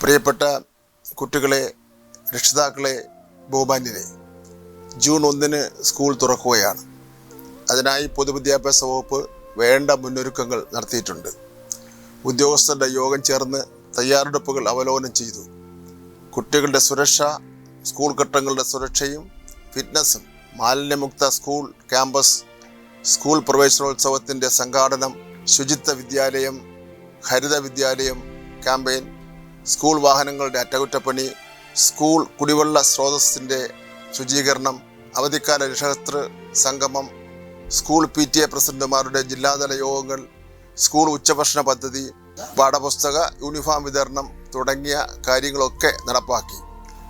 പ്രിയപ്പെട്ട കുട്ടികളെ രക്ഷിതാക്കളെ ബഹുമാന്യരെ ജൂൺ ഒന്നിന് സ്കൂൾ തുറക്കുകയാണ്. അതിനായി പൊതുവിദ്യാഭ്യാസ വകുപ്പ് വേണ്ട മുന്നൊരുക്കങ്ങൾ നടത്തിയിട്ടുണ്ട്. ഉദ്യോഗസ്ഥരുടെ യോഗം ചേർന്ന് തയ്യാറെടുപ്പുകൾ അവലോകനം ചെയ്തു. കുട്ടികളുടെ സുരക്ഷ സ്കൂൾ ഘട്ടങ്ങളുടെ സുരക്ഷയും ഫിറ്റ്നസും മാലിന്യമുക്ത സ്കൂൾ ക്യാമ്പസ് സ്കൂൾ പ്രവേശനോത്സവത്തിന്റെ സംഘാടനം ശുചിത്വ വിദ്യാലയം ഹരിത വിദ്യാലയം ക്യാമ്പയിൻ സ്കൂൾ വാഹനങ്ങളുടെ അറ്റകുറ്റപ്പണി സ്കൂൾ കുടിവെള്ള സ്രോതസ്സിന്റെ ശുചീകരണം അവധിക്കാല രക്ഷകർത്തൃ സംഗമം സ്കൂൾ പി ടി എ പ്രസിഡന്റുമാരുടെ ജില്ലാതല യോഗങ്ങൾ സ്കൂൾ ഉച്ചഭക്ഷണ പദ്ധതി പാഠപുസ്തക യൂണിഫോം വിതരണം തുടങ്ങിയ കാര്യങ്ങളൊക്കെ നടപ്പാക്കി.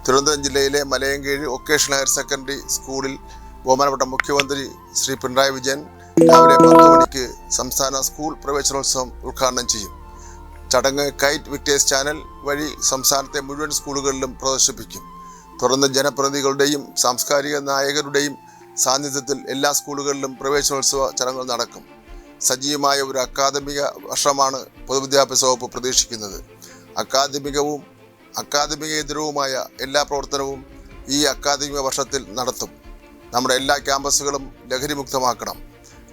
തിരുവനന്തപുരം ജില്ലയിലെ മലയങ്കേഴ് വൊക്കേഷണൽ ഹയർ സെക്കൻഡറി സ്കൂളിൽ ബഹുമാനപ്പെട്ട മുഖ്യമന്ത്രി ശ്രീ പിണറായി വിജയൻ രാവിലെ പത്ത് മണിക്ക് സംസ്ഥാന സ്കൂൾ പ്രവേശനോത്സവം ഉദ്ഘാടനം ചെയ്യും. ചടങ്ങ് കൈറ്റ് വിക്ടേഴ്സ് ചാനൽ വഴി സംസ്ഥാനത്തെ മുഴുവൻ സ്കൂളുകളിലും പ്രദർശിപ്പിക്കും. തുടർന്ന് ജനപ്രതിനിധികളുടെയും സാംസ്കാരിക നായകരുടെയും സാന്നിധ്യത്തിൽ എല്ലാ സ്കൂളുകളിലും പ്രവേശനോത്സവ ചടങ്ങുകൾ നടക്കും. സജീവമായ ഒരു അക്കാദമിക വർഷമാണ് പൊതുവിദ്യാഭ്യാസ വകുപ്പ് പ്രതീക്ഷിക്കുന്നത്. അക്കാദമികവും അക്കാദമികേതരവുമായ എല്ലാ പ്രവർത്തനവും ഈ അക്കാദമിക വർഷത്തിൽ നടത്തും. നമ്മുടെ എല്ലാ ക്യാമ്പസുകളും ലഹരിമുക്തമാക്കണം.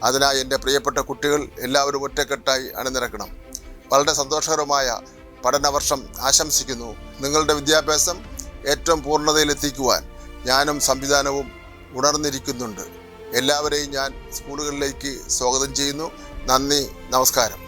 അതിനായി എന്റെ പ്രിയപ്പെട്ട കുട്ടികൾ എല്ലാവരും ഒറ്റക്കെട്ടായി അണിനിരക്കണം. വളരെ സന്തോഷകരമായ പഠനവർഷം ആശംസിക്കുന്നു. നിങ്ങളുടെ വിദ്യാഭ്യാസം ഏറ്റവും പൂർണതയിലെത്തിക്കുവാൻ ഞാനും സംവിധാനവും ഉണർന്നിരിക്കുന്നുണ്ട്. എല്ലാവരെയും ഞാൻ സ്കൂളുകളിലേക്ക് സ്വാഗതം ചെയ്യുന്നു. നന്ദി നമസ്കാരം.